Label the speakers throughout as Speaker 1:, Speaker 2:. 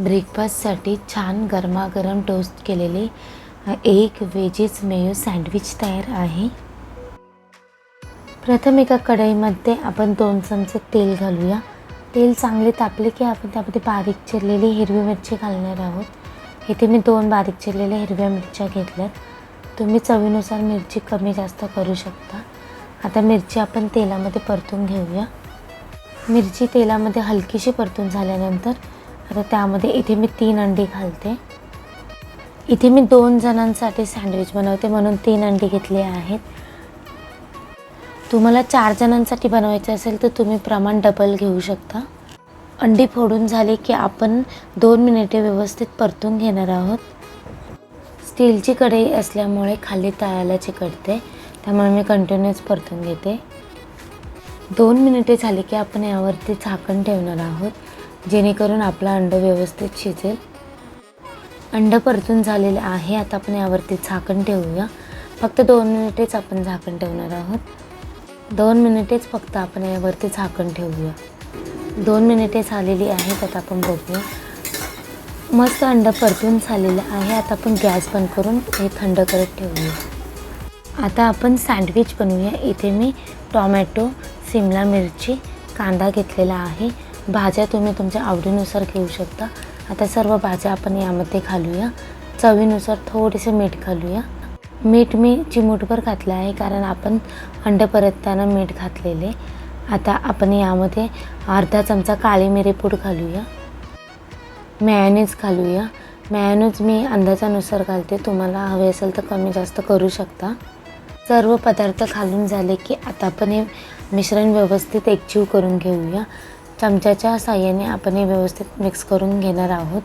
Speaker 1: ब्रेकफास्टसाठी छान गरमागरम टोस्ट केलेले एक वेजेस मेयो सँडविच तयार आहे. प्रथम एका कढईमध्ये आपण दोन चमचे तेल घालूया. तेल चांगले तापले की आपण त्यामध्ये बारीक चिरलेली हिरवी मिरची घालणार आहोत. इथे मी दोन बारीक चिरलेल्या हिरव्या मिरच्या घेतल्यात. तुम्ही चवीनुसार मिरची कमी जास्त करू शकता. आता मिरची आपण तेलामध्ये परतून घेऊया. मिरची तेलामध्ये हलकीशी परतून झाल्यानंतर आता त्यामध्ये इथे मी तीन अंडी घालते. इथे मी दोन जणांसाठी सँडविच बनवते म्हणून तीन अंडी घेतली आहेत. तुम्हाला चार जणांसाठी बनवायचे असेल तर तुम्ही प्रमाण डबल घेऊ शकता. अंडी फोडून झाली की आपण दोन मिनिटे व्यवस्थित परतून घेणार आहोत. स्टीलची कढई असल्यामुळे खाली तळायला चिकटते त्यामुळे मी कंटिन्यूस परतून घेते. दोन मिनिटे झाली की आपण यावरती झाकण ठेवणार आहोत. जेणेकरून आपला अंडं व्यवस्थित शिजेल. अंड परतून झालेलं आहे आता आपण यावरती झाकण ठेवूया. फक्त दोन मिनिटेच आपण झाकण ठेवणार आहोत. दोन मिनिटेच फक्त आपण यावरती झाकण ठेवूया. दोन मिनिटे झालेली आहेत आता आपण बघूया. मस्त अंड परतून झालेलं आहे आता आपण गॅस बंद करून हे थंड करत ठेवूया. आता आपण सँडविच बनवूया. इथे मी टॉमॅटो सिमला मिरची कांदा घेतलेला आहे. भाज्या तुम्ही तुमच्या आवडीनुसार घेऊ शकता. आता सर्व भाज्या आपण यामध्ये घालूया. चवीनुसार थोडेसे मीठ घालूया. मीठ मी चिमूटभर घातलं आहे कारण आपण अंड परतताना मीठ घातलेले. आता आपण यामध्ये अर्धा चमचा काळी मिरी पूड घालूया. मॅयोनीज घालूया. मॅयोनीज मी अंदाजानुसार घालते. तुम्हाला हवे असेल तर कमी जास्त करू शकता. सर्व पदार्थ घालून झाले की आता आपण हे मिश्रण व्यवस्थित एकजीव करून घेऊया. चमच्याच्या साह्याने आपण हे व्यवस्थित मिक्स करून घेणार आहोत.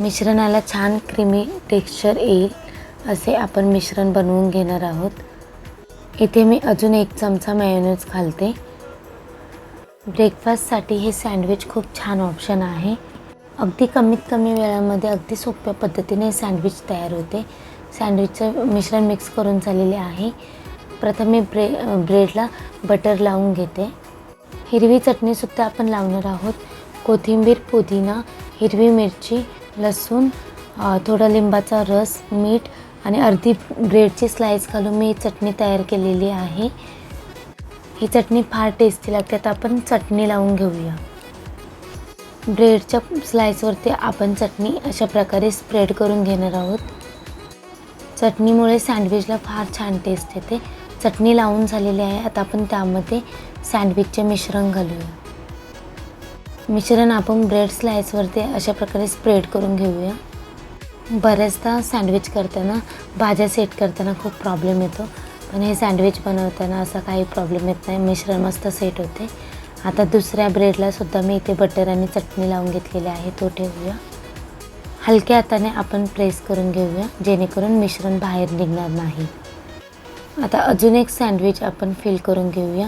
Speaker 1: मिश्रणाला छान क्रीमी टेक्स्चर येईल असे आपण मिश्रण बनवून घेणार आहोत. इथे मी अजून एक चमचा मॅयोनीज घालते. ब्रेकफास्टसाठी हे सँडविच खूप छान ऑप्शन आहे. अगदी कमीत कमी वेळामध्ये अगदी सोप्या पद्धतीने सँडविच तयार होते. सँडविचचं मिश्रण मिक्स करून झालेले आहे. प्रथम मी ब्रे ब्रेडला बटर लावून घेते. हिरवी चटणीसुद्धा आपण लावणार आहोत. कोथिंबीर पुदिना हिरवी मिरची लसूण थोडा लिंबाचा रस मीठ आणि अर्धी ब्रेडची स्लाईस घालून मी ही चटणी तयार केलेली आहे. ही चटणी फार टेस्टी लागते. आता आपण चटणी लावून घेऊया. ब्रेडच्या स्लाईसवरती आपण चटणी अशा प्रकारे स्प्रेड करून घेणार आहोत. चटणीमुळे सँडविचला फार छान टेस्ट येते. चटणी लावून झालेली आहे. आता आपण त्यामध्ये सँडविचचे मिश्रण घालूया. मिश्रण आपण ब्रेड स्लाईसवरती अशा प्रकारे स्प्रेड करून घेऊया. बऱ्याचदा सँडविच करताना भाज्या सेट करताना खूप प्रॉब्लेम येतो. पण हे सँडविच बनवताना असा काही प्रॉब्लेम येत नाही. मिश्रण मस्त सेट होते. आता दुसऱ्या ब्रेडलासुद्धा मी इथे बटर आणि चटणी लावून घेतलेली आहे. तो ठेवूया. हलक्या हाताने आपण प्रेस करून घेऊया जेणेकरून मिश्रण बाहेर निघणार नाही. आता अजून एक सँडविच आपण फिल करून घेऊया.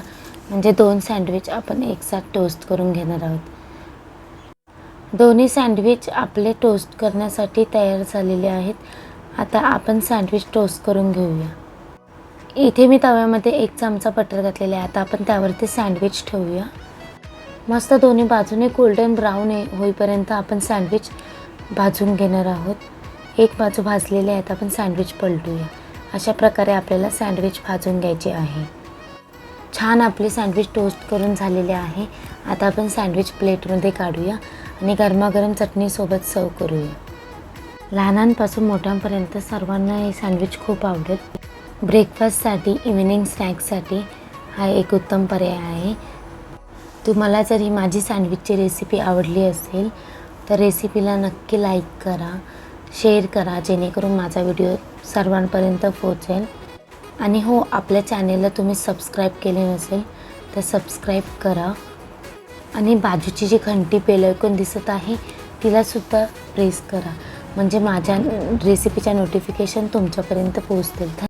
Speaker 1: म्हणजे दोन सँडविच आपण एकसाथ टोस्ट करून घेणार आहोत. दोन्ही सँडविच आपले टोस्ट करण्यासाठी तयार झालेले आहेत. आता आपण सँडविच टोस्ट करून घेऊया. इथे मी तव्यामध्ये एक चमचा बटर घातलेला आहे. आता आपण त्यावरती सँडविच ठेवूया. मस्त दोन्ही बाजूने गोल्डन ब्राऊन होईपर्यंत आपण सँडविच भाजून घेणार आहोत. एक बाजू भाजलेली आहे आता आपण सँडविच पलटूया. अशा प्रकारे आपल्याला सँडविच भाजून घ्यायचे आहे. छान आपली सँडविच टोस्ट करून झालेले आहे. आता आपण सँडविच प्लेटमध्ये काढूया आणि गरमागरम चटणीसोबत सर्व करूया. लहानांपासून मोठ्यांपर्यंत सर्वांना हे सँडविच खूप आवडेल ब्रेकफास्टसाठी इव्हिनिंग स्नॅक्ससाठी हा एक उत्तम पर्याय आहे. तुम्हाला जर ही माझी सँडविचची रेसिपी आवडली असेल तर रेसिपीला नक्की लाईक करा. शेअर करा जेणेकरून माझा व्हिडिओ सर्वांपर्यंत पोहोचेल. आणि हो आपल्या चॅनेलला तुम्ही सबस्क्राईब केले नसेल तर सबस्क्राईब करा. आणि बाजूची जी घंटी बेल ऐकून दिसत आहे तिलासुद्धा प्रेस करा. म्हणजे माझ्या रेसिपीच्या नोटिफिकेशन तुमच्यापर्यंत पोहोचतील.